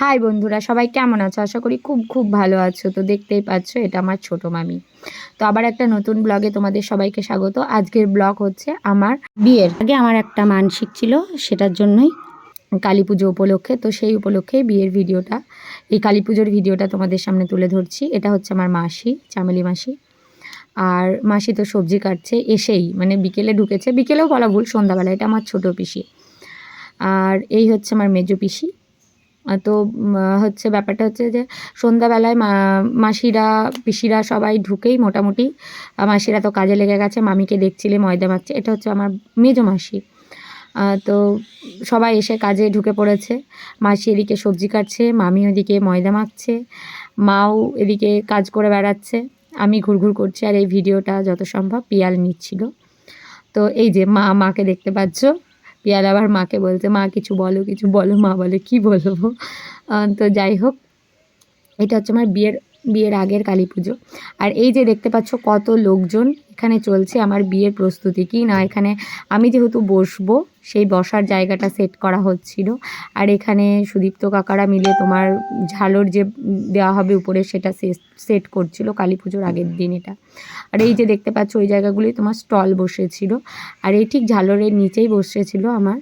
High বন্ধুরা, সবাই কেমন আছো? আশা করি খুব খুব ভালো আছো। তো দেখতেই পাচ্ছ, এটা আমার ছোট মামি। তো আবার একটা নতুন ব্লগে তোমাদের সবাইকে স্বাগত। আজকের ব্লগ হচ্ছে আমার বিয়ের। আগে আমার একটা মানসিক ছিল, সেটার জন্যই কালী পুজো উপলক্ষে। তো সেই উপলক্ষে বিয়ের ভিডিওটা, এই কালী পুজোর ভিডিওটা তোমাদের সামনে তুলে ধরছি। এটা হচ্ছে আমার মাসি, চামেলি মাসি। আর মাসি তো সবজি কাটছে, এসেই মানে বিকেলে ঢুকেছে। বিকেলেও বলা ভুল সন্ধ্যাবেলা এটা আমার ছোট পিসি। আর এই হচ্ছে আমার মেজো পিসি। তো হচ্ছে ব্যাপারটা হচ্ছে যে সন্ধ্যাবেলায় মা, মাসিরা, পিসিরা সবাই ঢুকেই মোটামুটি। মাসিরা তো কাজে লেগে গেছে, মামিকে দেখছিলে, ময়দা মাখছে। এটা হচ্ছে আমার মেজো মাসি। তো সবাই এসে কাজে ঢুকে পড়েছে। মাসি এদিকে সবজি কাটছে মামি ওদিকে ময়দা মাখছে, মাও এদিকে কাজ করে বেড়াচ্ছে। আমি ঘুরঘুর করছি আর এই ভিডিওটা যত সম্ভব পিয়াল নিচ্ছিল। তো এই যে মা, মাকে দেখতে পাচ্ছ পিয়াল আবার মাকে বলছে, মা, কিছু বলো কিছু বলো। মা বলে, কি বলব? তো যাই হোক, এটা হচ্ছে আমার বিয়ের বিয়ের আগের কালী পুজো। আর এই যে দেখতে পাচ্ছ কত লোকজন এখানে চলছে আমার বিয়ের প্রস্তুতি কি না, এখানে আমি যেহেতু বসবো, সেই বসার জায়গাটা সেট করা হচ্ছিল। আর এখানে সুদীপ্ত কাকারা মিলে তোমার ঝালর যে দেওয়া হবে উপরে সেটা সেট করছিল কালী পুজোর আগের দিন এটা। আর এই যে দেখতে পাচ্ছ ওই জায়গাগুলি তোমার স্টল বসেছিল। আর এই ঠিক ঝালরের নিচেই বসেছিল আমার।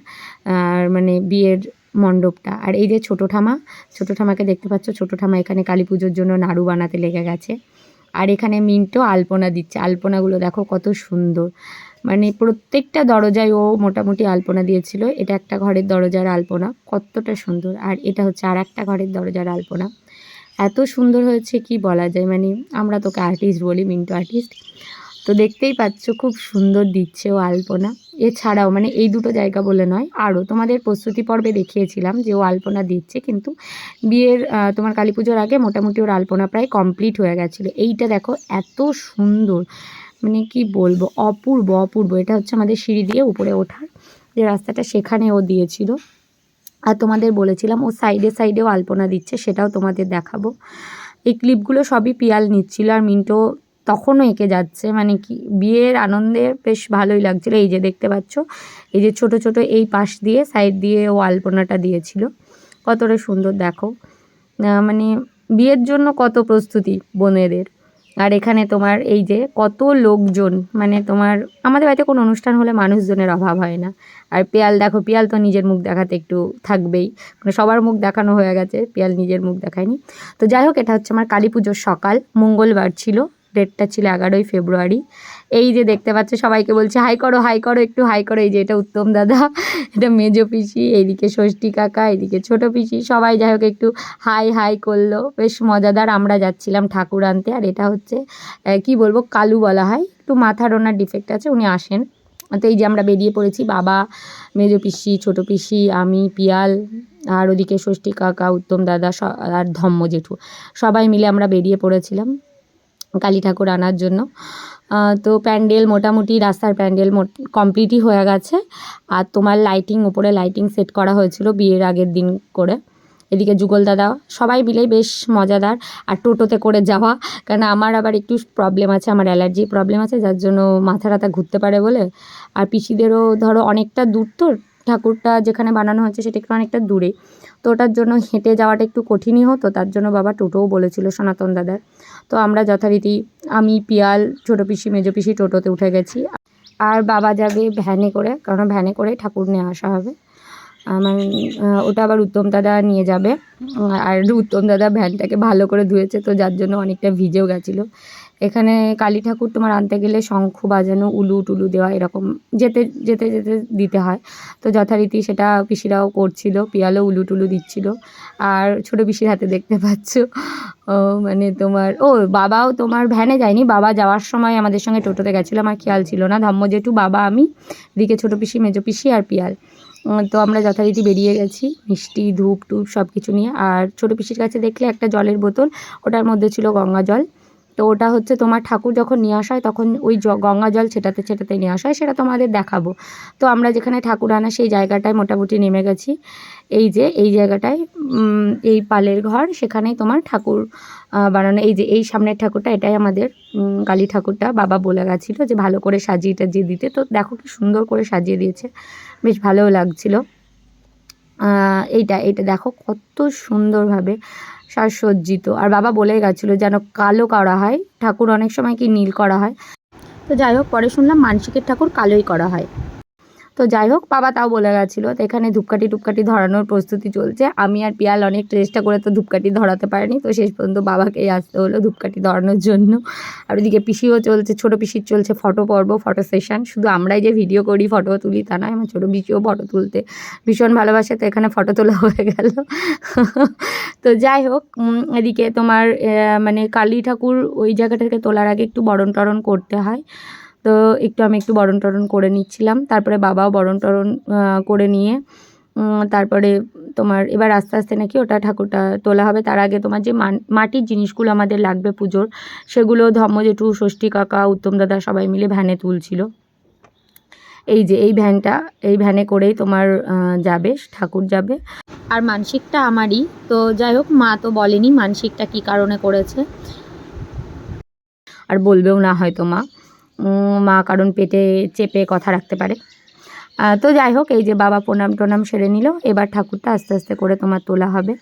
মানে বিয়ের মণ্ডপটা। আর এই যে ছোটো ঠামা, ছোটো ঠামাকে দেখতে পাচ্ছ, ছোটো ঠামা এখানে কালী পুজোর জন্য নাড়ু বানাতে লেগে গেছে। আর এখানে মিন্টো আলপনা দিচ্ছে। আলপনাগুলো দেখো কত সুন্দর। মানে প্রত্যেকটা দরজায় ও মোটামুটি আলপনা দিয়েছিল। এটা একটা ঘরের দরজার আলপনা। কতটা সুন্দর। আর এটা হচ্ছে আর একটা ঘরের দরজার আলপনা। এত সুন্দর হয়েছে কি বলা যায়? মানে আমরা তোকে আর্টিস্ট বলি, মিন্টু আর্টিস্ট তো দেখতেই পাচ্ছ খুব সুন্দর দিচ্ছে ও আলপনা। এছাড়াও মানে এই দুটো জায়গা বলে নয়, আরও তোমাদের প্রস্তুতি পর্বে দেখিয়েছিলাম যে ও আলপনা দিচ্ছে, কিন্তু বিয়ের তোমার কালী পুজোর আগে মোটামুটি ওর আলপনা প্রায় কমপ্লিট হয়ে গেছিল। এইটা দেখো এত সুন্দর মানে কি বলব, অপূর্ব অপূর্ব। এটা হচ্ছে আমাদের সিঁড়ি দিয়ে উপরে ওঠার যে রাস্তাটা, সেখানে ও দিয়েছিল। আর তোমাদের বলেছিলাম, ও সাইডে সাইডেও আলপনা দিচ্ছে, সেটাও তোমাদের দেখাবো। এই ক্লিপগুলো সবই পিয়াল নিচ্ছিল, আর মিন্টো তখনও এঁকে যাচ্ছে। মানে কি, বিয়ের আনন্দে বেশ ভালোই লাগছিল। এই যে দেখতে পাচ্ছ, এই যে ছোট ছোট এই পাশ দিয়ে সাইড দিয়ে ও আলপনাটা দিয়েছিল। কতটা সুন্দর, দেখো। মানে বিয়ের জন্য কত প্রস্তুতি বোনেদের। আর এখানে তোমার এই যে কত লোকজন মানে তোমার, আমাদের বাড়িতে কোনো অনুষ্ঠান হলে মানুষজনের অভাব হয় না। আর পিয়াল দেখো, পিয়াল তো নিজের মুখ দেখাতে একটু থাকবেই। মানে সবার মুখ দেখানো হয়ে গেছে, পিয়াল নিজের মুখ দেখায়নি। তো যাই হোক, এটা হচ্ছে আমার কালী পুজোর সকাল, মঙ্গলবার ছিল। ডেটটা ছিল এগারোই ফেব্রুয়ারি। এই যে দেখতে পাচ্ছ, সবাইকে বলছে, হাই করো হাই করো, একটু হাই করো। এই যে এটা উত্তম দাদা, এটা মেজো পিসি, এইদিকে ষষ্ঠী কাকা, এইদিকে ছোট পিসি, সবাই যাই হোক একটু হাই হাই করল। বেশ মজাদার, আমরা যাচ্ছিলাম ঠাকুর আনতে। আর এটা হচ্ছে কি বলব, কালু বলা হয়। একটু মাথার ওনার ডিফেক্ট আছে, উনি আসেন। তো এই যে আমরা বেরিয়ে পড়েছি, বাবা, মেজো পিসি, ছোট পিসি, আমি, পিয়াল, আর ওদিকে ষষ্ঠী কাকা, উত্তম দাদা আর ধম্ম জেঠু সবাই মিলে আমরা বেরিয়ে পড়েছিলাম। কালী ঠাকুর আনার জন্য। তো প্যান্ডেল মোটামুটি রাস্তার প্যান্ডেল কমপ্লিটই হয়ে গেছে। আর তোমার লাইটিং উপরে লাইটিং সেট করা হয়েছিল বিয়ের আগের দিন করে। এদিকে যুগল দাদা, সবাই মিলেই বেশ মজাদার। আর টোটোতে করে যাওয়া কারণ আমার আবার একটু প্রবলেম আছে, আমার অ্যালার্জি প্রবলেম আছে, যার জন্য মাথা রাতা ঘুরতে পারে বলে। আর পিসিদেরও ধরো অনেকটা দূর তো, ঠাকুরটা যেখানে বানানো হচ্ছে সেটা একটু অনেকটা দূরে। তো ওটার জন্য হেঁটে যাওয়াটা একটু কঠিনই হতো, তার জন্য বাবা টোটোও বলেছিল সনাতন দাদার। তো আমরা যথারীতি, আমি, পিয়াল, ছোটো পিসি, মেজো পিসি টোটোতে উঠে গেছি। আর বাবা যাবে ভ্যানে করে, কারণ ভ্যানে করে ঠাকুর নিয়ে আসা হবে। আমার ওটা আবার উত্তম দাদা নিয়ে যাবে। আর উত্তম দাদা ভ্যানটাকে ভালো করে ধুয়েছে, তো যার জন্য অনেকটা ভিজেও গেছিল। এখানে কালী ঠাকুর তোমার আনতে গেলে শঙ্খ বাজানো, উলু টুলু দেওয়া এরকম যেতে যেতে যেতে দিতে হয়। তো যথারীতি সেটা পিসিরাও করছিল, পিয়ালও উলু টুলু দিচ্ছিল। আর ছোটো পিসির হাতে দেখতে পাচ্ছ, ও মানে তোমার, ও বাবাও তোমার ভ্যানে যায়নি, বাবা যাওয়ার সময় আমাদের সঙ্গে টোটোতে গেছিল, আমার খেয়াল ছিল না। ধম্ম জেঠু, বাবা, আমি দিকে ছোটো পিসি, মেজো পিসি আর পিয়াল। তো আমরা যথারীতি বেরিয়ে গেছি, মিষ্টি, ধূপ টুপ সব কিছু নিয়ে। আর ছোটো পিসির কাছে দেখলে একটা জলের বোতল, ওটার মধ্যে ছিল গঙ্গা জল। তো ওটা হচ্ছে তোমার ঠাকুর যখন নিয়ে আসা হয় তখন ওই গঙ্গা জল ছেটাতে ছেটাতে নিয়ে আসা হয় সেটা তোমাদের দেখাবো। তো আমরা যেখানে ঠাকুর আনা সেই জায়গাটায় মোটামুটি নেমে গেছি। এই যে, এই জায়গাটায় এই পালের ঘর, সেখানেই তোমার ঠাকুর বানানো। এই যে, এই সামনের ঠাকুরটা, এটাই আমাদের কালী ঠাকুরটা বাবা বলে গেছিল যে ভালো করে সাজিয়ে টাজিয়ে দিতে। তো দেখো কি সুন্দর করে সাজিয়ে দিয়েছে, বেশ ভালোও লাগছিল। এইটা এইটা দেখো কত সুন্দরভাবে সাজসজ্জিত। আর বাবা বলে গেছিল যেন কালো করা হয়, ঠাকুর অনেক সময় কি নীল করা হয়। তো যাই হোক, পরে শুনলাম মানসিকের ঠাকুর কালোই করা হয়। তো যাই হোক, বাবা তাও বলে গেছিল, তো এখানে ধূপকাঠি টুপকাঠি ধরানোর প্রস্তুতি চলছে। আমি আর পিয়াল অনেক চেষ্টা করে তো ধূপকাঠি ধরাতে পারিনি, তো শেষ পর্যন্ত বাবাকেই আসতে হলো ধূপকাঠি ধরানোর জন্য। আর ওদিকে পিসিও চলছে, ছোটো পিসির চলছে ফটো পর্ব, ফটো সেশন। শুধু আমরাই যে ভিডিও করি, ফটো তুলি তা নয়, আমার ছোটো পিসিও ফটো তুলতে ভীষণ ভালোবাসে, তো এখানে ফটো তোলা হয়ে গেল। তো যাই হোক এদিকে তোমার মানে কালী ঠাকুর ওই জায়গাটাকে তোলার আগে একটু বরণ টরণ করতে হয়। তো একটু আমি একটু বরণ টরণ করে নিচ্ছিলাম। তারপরে বাবাও বরণ টরণ করে নিয়ে তারপরে তোমার এবার আস্তে আস্তে নাকি ওটা ঠাকুরটা তোলা হবে। তার আগে তোমার যে মাটির জিনিসগুলো আমাদের লাগবে পুজোর, সেগুলো ধর্ম জেঠু, ষষ্ঠী কাকা, উত্তম দাদা সবাই মিলে ভ্যানে তুলছিল। এই যে, এই ভ্যানটা, এই ভ্যানে করেই তোমার যাবে, ঠাকুর যাবে। আর মানসিকটা আমারই, তো যাই হোক, মা তো বলেনি মানসিকটা কী কারণে করেছে। আর বলবেও না হয়তো মা। মা কারণ পেটে চেপে কথা রাখতে পারে। তো যাই হোক, এই যে বাবা প্রণাম টনাম সেরে নিল। এবার ঠাকুরটা আস্তে আস্তে করে তোমার তোলা হবে।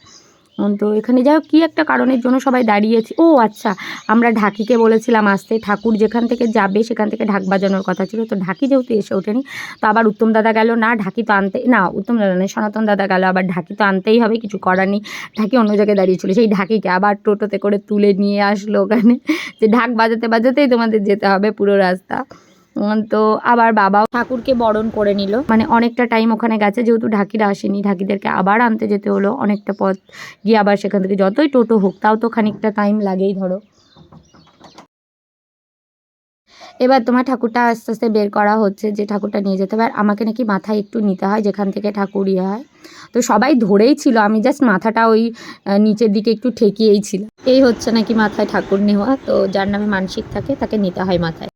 তো এখানে হোক, কী একটা কারণের জন্য সবাই দাঁড়িয়েছি। ও আচ্ছা আমরা ঢাকিকে বলেছিলাম আসতে, ঠাকুর যেখান থেকে যাবে সেখান থেকে ঢাক বাজানোর কথা ছিল। তো ঢাকি যেহেতু এসে ওঠেনি, তো আবার উত্তম দাদা গেল। না, ঢাকি তো আনতে, না, উত্তম দাদা নেই সনাতন দাদা গেল। আবার ঢাকি তো আনতেই হবে, কিছু করার নেই। ঢাকি অন্য জায়গায় দাঁড়িয়েছিল সেই ঢাকিকে আবার টোটোতে করে তুলে নিয়ে আসলো ওখানে। যে ঢাক বাজাতে বাজাতেই তোমাদের যেতে হবে পুরো রাস্তা। তো আবার বাবাও ঠাকুরকে বরণ করে নিল। মানে অনেকটা টাইম ওখানে গেছে, যেহেতু ঢাকিরা আসেনি, ঢাকিদেরকে আবার আনতে যেতে হলো। অনেকটা পথ গিয়ে আবার সেখান থেকে যতই টোটো হোক, তাও তো খানিকটা টাইম লাগেই ধরো। এবার তোমার ঠাকুরটা আস্তে আস্তে বের করা হচ্ছে, যে ঠাকুরটা নিয়ে যেতে। আর আমাকে নাকি মাথায় একটু নিতে হয়, যেখান থেকে ঠাকুর ইয়ে হয়। তো সবাই ধরেই ছিল, আমি জাস্ট মাথাটা ওই নিচের দিকে একটু ঠেকিয়েই ছিল এই হচ্ছে নাকি মাথায় ঠাকুর নেওয়া। তো যার নামে মানসিক থাকে, তাকে নিতে হয় মাথায়।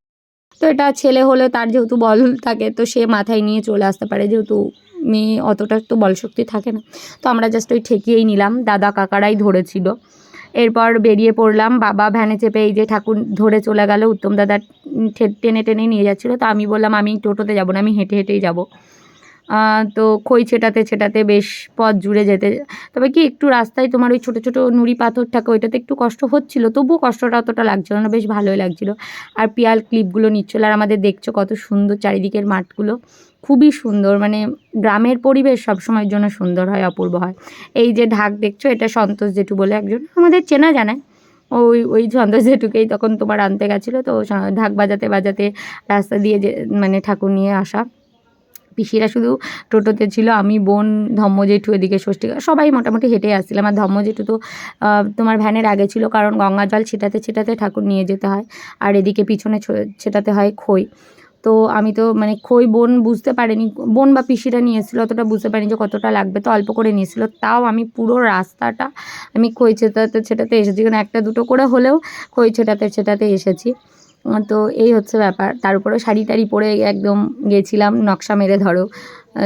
তো এটা ছেলে হলে তার যেহেতু বল থাকে, তো সে মাথায় নিয়ে চলে আসতে পারে। যেহেতু মেয়ে অতটা তো বল শক্তি থাকে না। তো আমরা জাস্ট ওই ঠেকিয়েই নিলাম। দাদা কাকারাই ধরেছিল। এরপর বেরিয়ে পড়লাম। বাবা ভ্যানে চেপে এই যে ঠাকুর ধরে চলে গেল, উত্তম দাদা টেনে টেনে নিয়ে যাচ্ছিল। তো আমি বললাম, আমি টোটোতে যাব না, আমি হেঁটে হেঁটেই যাব। তো খই ছেটাতে ছেটাতে বেশ পথ জুড়ে যেতে। তবে কি একটু রাস্তায় তোমার ওই ছোটো ছোটো নুড়ি পাথর থাকে ওইটাতে একটু কষ্ট হচ্ছিল? তবুও কষ্টটা অতটা লাগছিল না, বেশ ভালোই লাগছিল। আর পিয়াল ক্লিপগুলো নিচ্ছিল আর আমাদের দেখছ কত সুন্দর চারিদিকের মাঠগুলো। খুবই সুন্দর মানে গ্রামের পরিবেশ সবসময়ের জন্য সুন্দর হয়, অপূর্ব হয়। এই যে ঢাক দেখছ, এটা সন্তোষ জেঠু বলে একজন, আমাদের চেনা জানায়। ওই ওই সন্তোষ জেঠুকেই তখন তোমার আনতে গেছিল, তো ঢাক বাজাতে বাজাতে রাস্তা দিয়ে যে মানে ঠাকুর নিয়ে আসা। পিসিরা শুধু টোটোতে ছিল, আমি, বোন ধম্ম জেঠু এদিকে ষষ্ঠী সবাই মোটামুটি হেঁটে আসছিলাম। আর ধম্ম জেঠু তো তোমার ভ্যানের আগে ছিল, কারণ গঙ্গা জল ছেটাতে ছেটাতে ঠাকুর নিয়ে যেতে হয়, আর এদিকে পিছনে ছেটাতে হয় খই। তো আমি তো মানে খই বোন বুঝতে পারিনি, বোন বা পিসিরা নিয়ে এসেছিল, অতটা বুঝতে পারিনি যে কতটা লাগবে, তো অল্প করে নিয়েছিল তাও আমি পুরো রাস্তাটা, আমি খই ছেটাতে ছেটাতে এসেছি, কারণ একটা দুটো করে হলেও খই ছেটাতে ছেটাতে এসেছি। তো এই হচ্ছে ব্যাপার। তার উপরে শাড়ি টাড়ি পরে একদম গেছিলাম, নকশা মেরে ধরো।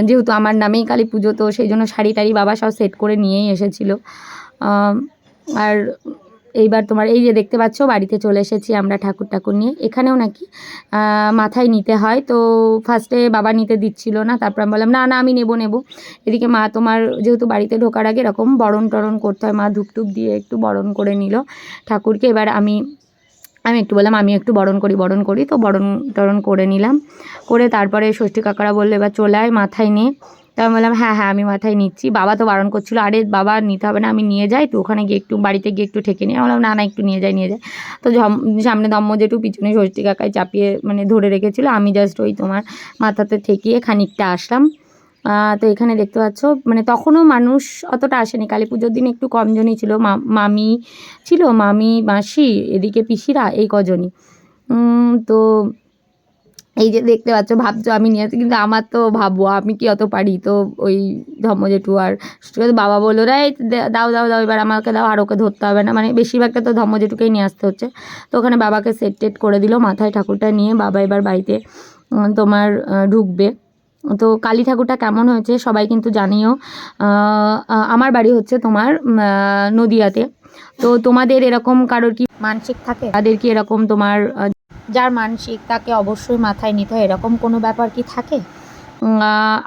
যেহেতু আমার নামেই কালী পুজো, তো সেই জন্য শাড়ি টাড়ি বাবা সব সেট করে নিয়েই এসেছিল। আর এইবার তোমার, এই যে দেখতে পাচ্ছ, বাড়িতে চলে এসেছি আমরা ঠাকুর ঠাকুর নিয়ে। এখানেও নাকি মাথায় নিতে হয়। তো ফার্স্টে বাবা নিতে দিচ্ছিল না, তারপর আমি বললাম, না না, আমি নেব নেব। এদিকে মা তোমার, যেহেতু বাড়িতে ঢোকার আগে এরকম বরণ টরণ করতে হয়, মা ধূপ টুপ দিয়ে একটু বরণ করে নিল ঠাকুরকে। এবার আমি আমি একটু বললাম, আমি একটু বরণ করি বরণ করি, তো বরণ টরণ করে নিলাম। করে তারপরে ষষ্ঠী কাকারা বলল, এবার চলে আয়, মাথায় নিয়ে তো আমি বললাম হ্যাঁ হ্যাঁ আমি মাথায় নিচ্ছি। বাবা তো বারণ করছিল, আরে বাবা, নিতে হবে না, আমি নিয়ে যাই তো ওখানে গিয়ে একটু, বাড়িতে গিয়ে একটু ঠেকে নিয়ে বললাম, না না, একটু নিয়ে যাই নিয়ে যাই। তো সামনে দম্ম যেটু পিছনে ষষ্ঠী কাকায় চাপিয়ে মানে ধরে রেখেছিল, আমি জাস্ট ওই তোমার মাথাতে ঠেকিয়ে খানিকটা আসলাম। তো এখানে দেখতে পাচ্ছ মানে তখনও মানুষ অতটা আসেনি। কালী পুজোর দিন একটু কমজনই ছিল। মামি ছিল, মামি, মাসি, এদিকে পিসিরা, এই কজনই। তো এই যে দেখতে পাচ্ছ, ভাবছ আমি নিয়ে আসছি কিন্তু আমার তো ভাববো আমি কি অত পারি? তো ওই ধর্ম জেঠু আর বাবা বলল রে দাও দাও দাও, এবার আমাকে দাও, আর ওকে ধরতে হবে না। মানে বেশিরভাগটা তো ধর্ম জেঠুকেই নিয়ে আসতে হচ্ছে। তো ওখানে বাবাকে সেট টেট করে দিল, মাথায় ঠাকুরটা নিয়ে বাবা এবার বাড়িতে তোমার ঢুকবে। তো কালী ঠাকুরটা কেমন হয়েছে সবাই কিন্তু জানিও। আমার বাড়ি হচ্ছে তোমার নদিয়াতে। তো তোমাদের এরকম কারোর কি মানসিক থাকে? তাদের কি এরকম তোমার যার মানসিক তাকে অবশ্যই মাথায় নিতে হয়, এরকম কোনো ব্যাপার কি থাকে?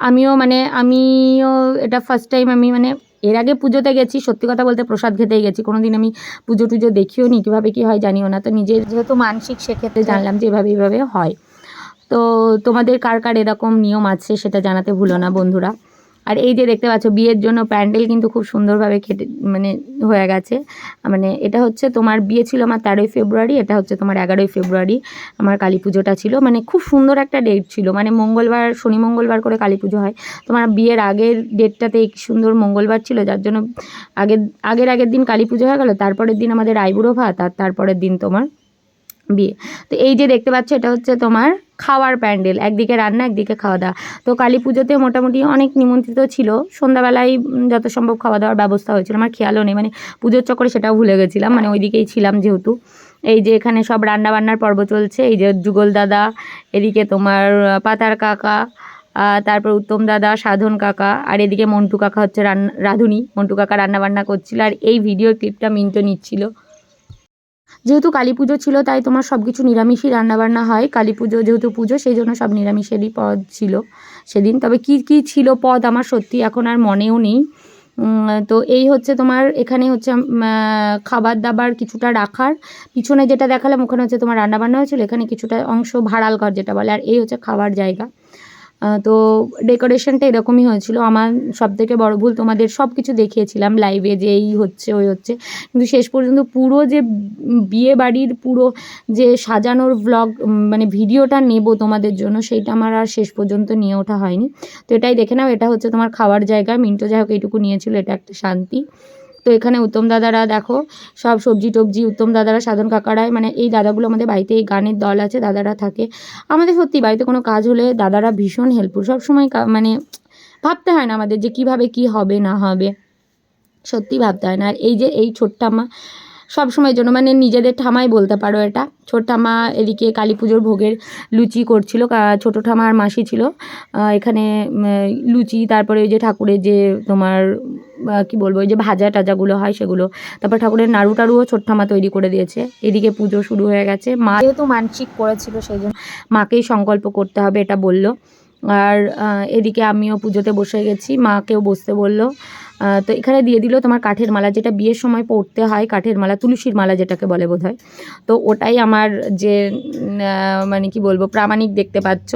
আমিও মানে আমিও এটা ফার্স্ট টাইম আমি মানে এর আগে পুজোতে গেছি, সত্যি কথা বলতে প্রসাদ খেতেই গেছি কোনো দিন আমি পুজো টুজো দেখিও নি কীভাবে কী হয় জানিও না। তো নিজের যেহেতু মানসিক, সেক্ষেত্রে জানলাম যে এভাবে এভাবে হয়। তো তোমাদের কার কার এরকম নিয়ম আছে সেটা জানাতে ভুলো না বন্ধুরা। আর এই যে দেখতে পাচ্ছ, বিয়ের জন্য প্যান্ডেল কিন্তু খুব সুন্দরভাবে খেটে মানে হয়ে গেছে। মানে এটা হচ্ছে তোমার, বিয়ে ছিল আমার তেরোই ফেব্রুয়ারি, এটা হচ্ছে তোমার এগারোই ফেব্রুয়ারি। আমার কালী পুজোটা ছিল। মানে খুব সুন্দর একটা ডেট ছিল। মানে মঙ্গলবার, শনি মঙ্গলবার করে কালী পুজো হয়। তোমার বিয়ের আগের ডেটটাতে সুন্দর মঙ্গলবার ছিল, যার জন্য আগের আগের আগের দিন কালী পুজো হয়ে গেল, তারপরের দিন আমাদের আইবুড়ো ভাত, আর তারপরের দিন তোমার বিয়ে। তো এই যে দেখতে পাচ্ছ, এটা হচ্ছে তোমার খাওয়ার প্যান্ডেল, একদিকে রান্না, একদিকে খাওয়া দাওয়া তো কালী পুজোতে মোটামুটি অনেক নিমন্ত্রিত ছিল। সন্ধ্যাবেলায় যত সম্ভব খাওয়া দাওয়ার ব্যবস্থা হয়েছিল। আমার খেয়ালও নেই মানে পুজোর চক্করে সেটাও ভুলে গেছিলাম মানে ওইদিকেই ছিলাম যেহেতু। এই যে এখানে সব রান্না বান্নার পর্ব চলছে, এই যে যুগল দাদা, এদিকে তোমার পাতার কাকা তারপর উত্তম দাদা, সাধন কাকা, আর এদিকে মন্টু কাকা হচ্ছে রান্না রাঁধুনি। মন্টু কাকা রান্না বান্না করছিল, আর এই ভিডিও ক্লিপটা মিন্টো নিচ্ছিল। যেহেতু কালী পুজো ছিল, তাই তোমার সব কিছু নিরামিষই রান্নাবান্না হয়। কালী পুজো যেহেতু পুজো, সেই জন্য সব নিরামিষেরই পদ ছিল সেদিন। তবে কি কি ছিল পদ আমার সত্যি এখন আর মনেও নেই। তো এই হচ্ছে তোমার, এখানে হচ্ছে খাবার দাবার কিছুটা রাখার। পিছনে যেটা দেখালাম, ওখানে হচ্ছে তোমার রান্নাবান্না হয়েছিল, এখানে কিছুটা অংশ ভাড়াল ঘর যেটা বলে, আর এই হচ্ছে খাবার জায়গা। তো ডেকোরেশনটা এরকমই হয়েছিল। আমার সব থেকে বড় ভুল তোমাদের সব কিছু দেখিয়েছিলাম লাইভে যে এই হচ্ছে, ওই হচ্ছে। কিন্তু শেষ পর্যন্ত পুরো যে বিয়ে বাড়ির পুরো যে সাজানোর ব্লগ মানে ভিডিওটা নেব তোমাদের জন্য, সেইটা আমার আর শেষ পর্যন্ত নিয়ে ওঠা হয়নি। তো এটাই দেখে নাও, এটা হচ্ছে তোমার খাওয়ার জায়গা। মিন্টো যাই হোক, এইটুকু নিয়েছিল, এটা একটা শান্তি। তো এখানে উত্তম দাদারা দেখো, সব সবজি টবজি উত্তম দাদারা, সাধন কাকারায় মানে এই দাদাগুলো আমাদের বাড়িতে, এই গানের দল আছে, দাদারা থাকে। আমাদের সত্যি বাড়িতে কোনো কাজ হলে দাদারা ভীষণ হেল্পফুল সবসময় মানে ভাবতে হয় না আমাদের যে কীভাবে কি হবে, না হবে। সত্যি ভাবতে হয় না। আর এই যে এই ছোট্ট মা সব সময়ের জন্য মানে নিজেদের ঠামাই বলতে পারো এটা। ছোট ঠামা এদিকে কালী পুজোর ভোগের লুচি করছিল ছোট ঠামা আর মাসি ছিল। এখানে লুচি, তারপরে ওই যে ঠাকুরের যে তোমার কি বলব ওই যে ভাজা টাজাগুলো হয় সেগুলো। তারপর ঠাকুরের নাড়ু টাড়ুও ছোট্ট মা তৈরি করে দিয়েছে। এদিকে পুজো শুরু হয়ে গেছে। মা যেহেতু মানসিক করেছিল, সেই জন্য মাকেই সংকল্প করতে হবে, এটা বলল। আর এদিকে আমিও পুজোতে বসে গেছি। মাকেও বসতে বলল। তো এখানে দিয়ে দিল তোমার কাঠের মালা, যেটা বিয়ের সময় পড়তে হয়, কাঠের মালা, তুলসীর মালা যেটাকে বলে বোধ হয় তো ওটাই আমার যে মানে কি বলব, প্রামাণিক দেখতে পাচ্ছ।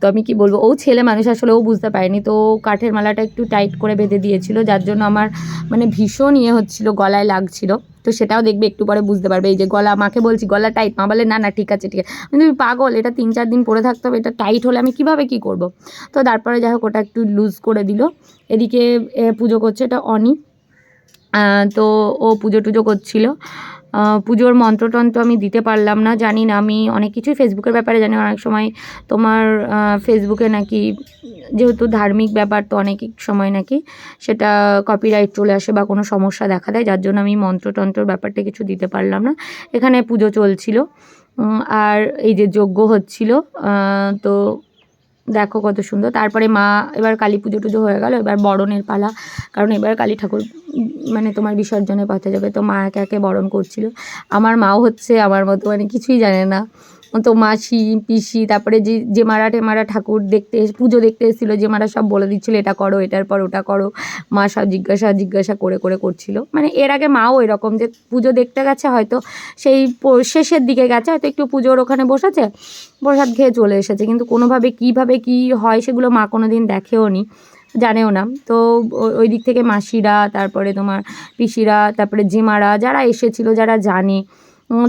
তো আমি কি বলব, ও ছেলে মানুষ, আসলে ও বুঝতে পারেনি। তো কাঠের মালাটা একটু টাইট করে বেঁধে দিয়েছিল, যার জন্য আমার মানে ভীষণ ইয়ে হচ্ছিল, গলায় লাগছিল। তো সেটাও দেখবে, একটু পরে বুঝতে পারবে। এই যে গলা, মাকে বলছি, গলা টাইট মা বলে, না না, ঠিক আছে ঠিক আছে। তুমি পাগল, এটা তিন চার দিন পরে থাকতে হবে, এটা টাইট হলে আমি কীভাবে কি করব? তো তারপরে যাই হোক, ওটা একটু লুজ করে দিল। এদিকে পুজো করছে এটা অনি। তো ও পুজো টুজো করছিল। পুজোর মন্ত্রতন্ত্র আমি দিতে পারলাম না, জানি না, আমি অনেক কিছুই ফেসবুকের ব্যাপারে জানি, অনেক সময় তোমার ফেসবুকে নাকি যেহেতু ধার্মিক ব্যাপার তো অনেক সময় নাকি সেটা কপিরাইট চলে আসে বা কোনো সমস্যা দেখা দেয়, যার জন্য আমি মন্ত্রতন্ত্রর ব্যাপারটা কিছু দিতে পারলাম না। এখানে পুজো চলছিল আর এই যে যজ্ঞ হচ্ছিল তো দেখো কত সুন্দর। তারপরে মা, এবার কালী পুজো টুজো হয়ে গেল, এবার বরণের পালা। কারণ এবার কালী ঠাকুর মানে তোমার বিসর্জনে পথে যাবে, তো মা একে একে বরণ করছিল। আমার মাও হচ্ছে আমার মতো মানে কিছুই জানে না। তো মাসি, পিসি, তারপরে যে যে মারা টেমারা ঠাকুর দেখতে পুজো দেখতে এসেছিল, যে মারা সব বলে দিচ্ছিল, এটা করো, এটার পর ওটা করো। মা সব জিজ্ঞাসা জিজ্ঞাসা করে করে করছিল। মানে এর আগে মাও এরকম যে, পুজো দেখতে গেছে, হয়তো সেই শেষের দিকে গেছে, হয়তো একটু পুজোর ওখানে বসেছে, প্রসাদ খেয়ে চলে এসেছে। কিন্তু কোনোভাবে কীভাবে কী হয় সেগুলো মা কোনো দিন দেখেও নি, জানেও না। তো ওই দিক থেকে মাসিরা, তারপরে তোমার পিসিরা, তারপরে জিমারা যারা এসেছিল, যারা জানে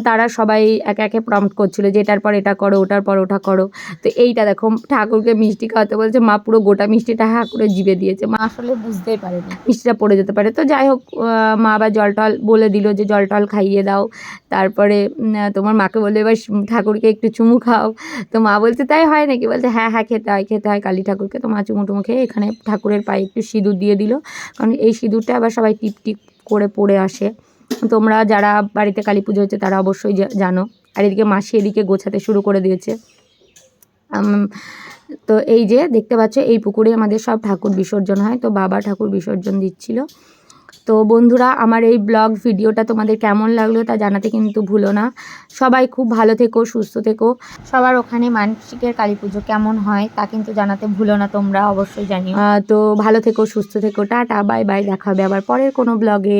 তারা সবাই একে একে প্রম্পট করছিল যে এটার পর এটা করো, ওটার পর ওটা করো। তো এইটা দেখো, ঠাকুরকে মিষ্টি খাওয়াতে বলছে, মা, পুরো গোটা মিষ্টিটা ঠাকুরের জিভে দিয়েছে। মা আসলে বুঝতেই পারেনি, মিষ্টিটা পড়ে যেতে পারে। তো যাই হোক মা আবার জল টল বলে দিল যে, জল টল খাইয়ে দাও। তারপরে তোমার মাকে বলল, এবার ঠাকুরকে একটু চুমু খাও। তো মা বলছে, তাই হয় নাকি? বলছে হ্যাঁ হ্যাঁ খেতে হয় খেতে হয়। কালী ঠাকুরকে তো মা চুমু টুমু খেয়ে এখানে ঠাকুরের পায়ে একটু সিঁদুর দিয়ে দিল। কারণ এই সিঁদুরটা আবার সবাই টিপ টিপ করে পড়ে আসে। তোমরা যারা বাড়িতে কালী পুজো হচ্ছে, তারা অবশ্যই জানো। আর এদিকে মাসি এদিকে গোছাতে শুরু করে দিয়েছে। তো এই যে দেখতে পাচ্ছ, এই পুকুরে আমাদের সব ঠাকুর বিসর্জন হয়। তো বাবা ঠাকুর বিসর্জন দিচ্ছিল। তো বন্ধুরা, আমার এই ব্লগ ভিডিওটা তোমাদের কেমন লাগল তা জানাতে কিন্তু ভুলো না। সবাই খুব ভালো থেকো, সুস্থ থেকো। সবার ওখানে মানসিকের কালী পুজো কেমন হয় তা কিন্তু জানাতে ভুলো না তোমরা, অবশ্যই জানিও। তো ভালো থেকো, সুস্থ থেকো, টাটা, বাই বাই, দেখা হবে আবার পরের কোনো ব্লগে।